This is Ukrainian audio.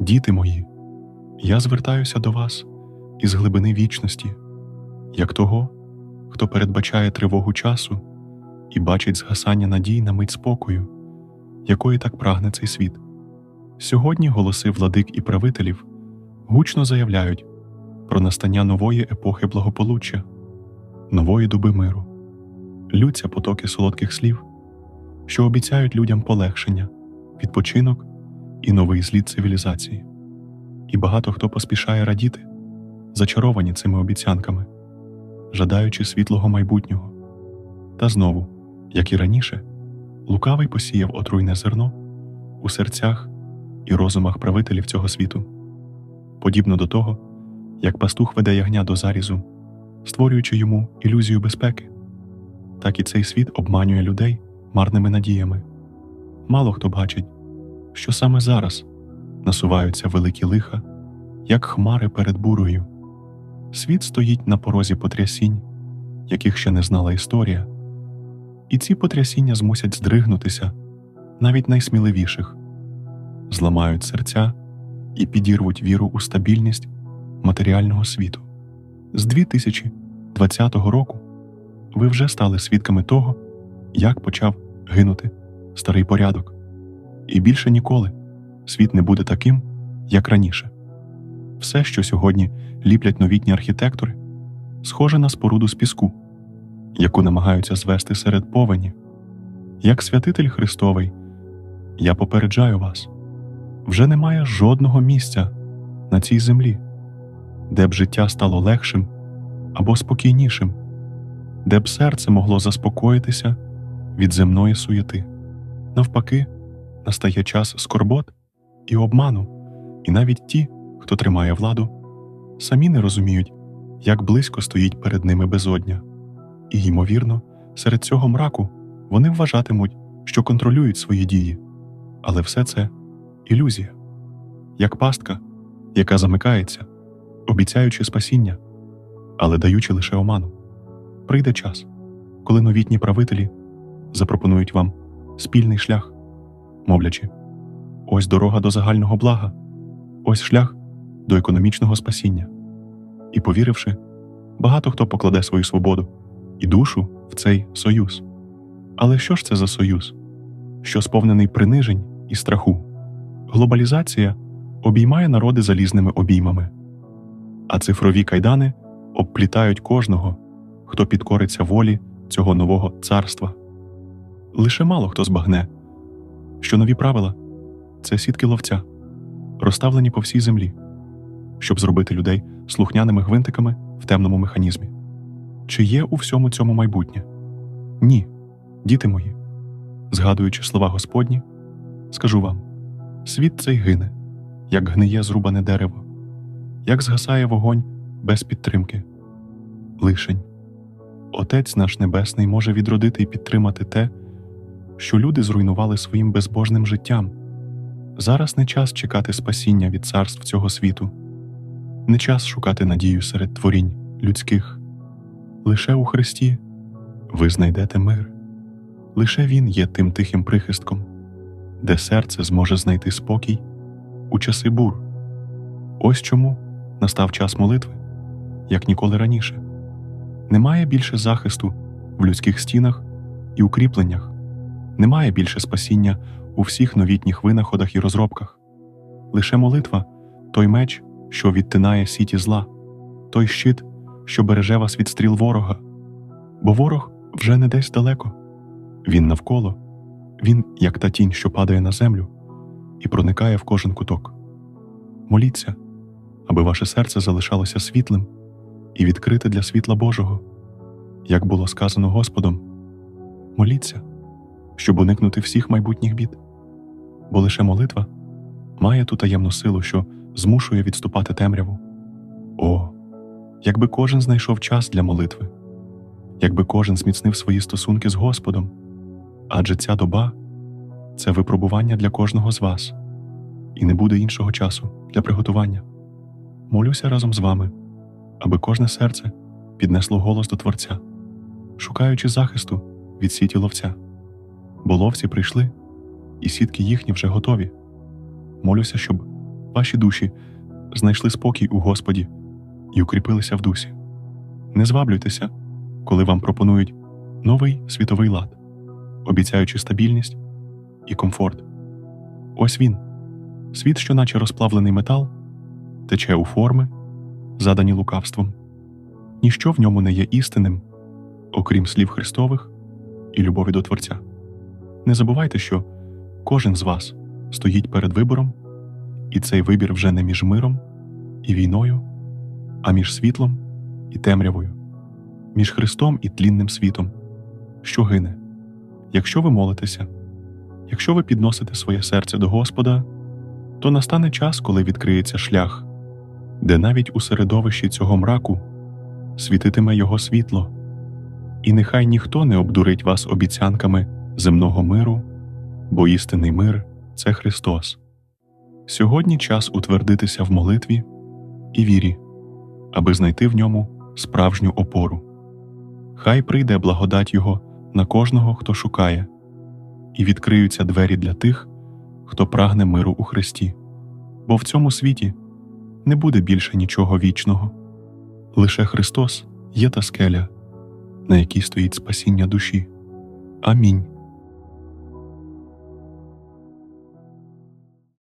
Діти мої, я звертаюся до вас із глибини вічності, як того, хто передбачає тривогу часу і бачить згасання надій на мить спокою, якої так прагне цей світ. Сьогодні голоси владик і правителів гучно заявляють про настання нової епохи благополуччя, нової доби миру, лються потоки солодких слів, що обіцяють людям полегшення, відпочинок і новий зліт цивілізації. І багато хто поспішає радіти, зачаровані цими обіцянками, жадаючи світлого майбутнього. Та знову, як і раніше, лукавий посіяв отруйне зерно у серцях і розумах правителів цього світу, подібно до того, як пастух веде ягня до зарізу, створюючи йому ілюзію безпеки, так і цей світ обманює людей марними надіями. Мало хто бачить, що саме зараз насуваються великі лиха, як хмари перед бурою. Світ стоїть на порозі потрясінь, яких ще не знала історія, і ці потрясіння змусять здригнутися навіть найсміливіших, зламають серця і підірвуть віру у стабільність матеріального світу. З 2020 року ви вже стали свідками того, як почав гинути старий порядок, і більше ніколи світ не буде таким, як раніше. Все, що сьогодні ліплять новітні архітектори, схоже на споруду з піску, яку намагаються звести серед повені. Як святитель Христовий, я попереджаю вас вже немає жодного місця на цій землі, де б життя стало легшим або спокійнішим, де б серце могло заспокоїтися від земної суєти. Навпаки, настає час скорбот і обману, і навіть ті, хто тримає владу, самі не розуміють, як близько стоїть перед ними безодня, і, ймовірно, серед цього мраку вони вважатимуть, що контролюють свої дії, але все це ілюзія, як пастка, яка замикається, обіцяючи спасіння, але даючи лише оману. Прийде час, коли новітні правителі запропонують вам спільний шлях, мовлячи, ось дорога до загального блага, ось шлях до економічного спасіння. І, повіривши, багато хто покладе свою свободу і душу в цей союз. Але що ж це за союз, що сповнений принижень і страху? Глобалізація обіймає народи залізними обіймами, а цифрові кайдани обплітають кожного, хто підкориться волі цього нового царства. Лише мало хто збагне, що нові правила це сітки ловця, розставлені по всій землі, щоб зробити людей слухняними гвинтиками в темному механізмі. Чи є у всьому цьому майбутнє? Ні, діти мої. Згадуючи слова Господні, скажу вам: світ цей гине, як гниє зрубане дерево, як згасає вогонь без підтримки. Лишень. Отець наш Небесний може відродити і підтримати те, що люди зруйнували своїм безбожним життям. Зараз не час чекати спасіння від царств цього світу, не час шукати надію серед творінь людських. Лише у Христі ви знайдете мир, лише Він є тим тихим прихистком, де серце зможе знайти спокій у часи бур. Ось чому настав час молитви, як ніколи раніше. Немає більше захисту в людських стінах і укріпленнях, немає більше спасіння у всіх новітніх винаходах і розробках. Лише молитва той меч, що відтинає сіті зла, той щит, що береже вас від стріл ворога. Бо ворог вже не десь далеко, він навколо, він, як та тінь, що падає на землю і проникає в кожен куток. Моліться, аби ваше серце залишалося світлим і відкрите для світла Божого, як було сказано Господом. Моліться, щоб уникнути всіх майбутніх бід, бо лише молитва має ту таємну силу, що змушує відступати темряву. О, якби кожен знайшов час для молитви, якби кожен зміцнив свої стосунки з Господом, адже ця доба це випробування для кожного з вас, і не буде іншого часу для приготування. Молюся разом з вами, аби кожне серце піднесло голос до Творця, шукаючи захисту від сіті ловця, бо ловці прийшли, і сітки їхні вже готові. Молюся, щоб ваші душі знайшли спокій у Господі і укріпилися в дусі. Не зваблюйтеся, коли вам пропонують новий світовий лад, обіцяючи стабільність і комфорт. Ось він, світ, що наче розплавлений метал, тече у форми, задані лукавством. Ніщо в ньому не є істинним, окрім слів Христових і любові до Творця. Не забувайте, що кожен з вас стоїть перед вибором, і цей вибір вже не між миром і війною, а між світлом і темрявою, між Христом і тлінним світом, що гине. Якщо ви молитеся, якщо ви підносите своє серце до Господа, то настане час, коли відкриється шлях, де навіть у середовищі цього мраку світитиме Його світло, і нехай ніхто не обдурить вас обіцянками земного миру, бо істинний мир це Христос. Сьогодні час утвердитися в молитві і вірі, аби знайти в ньому справжню опору. Хай прийде благодать Його на кожного, хто шукає, і відкриються двері для тих, хто прагне миру у Христі, бо в цьому світі не буде більше нічого вічного. Лише Христос є та скеля, на якій стоїть спасіння душі. Амінь.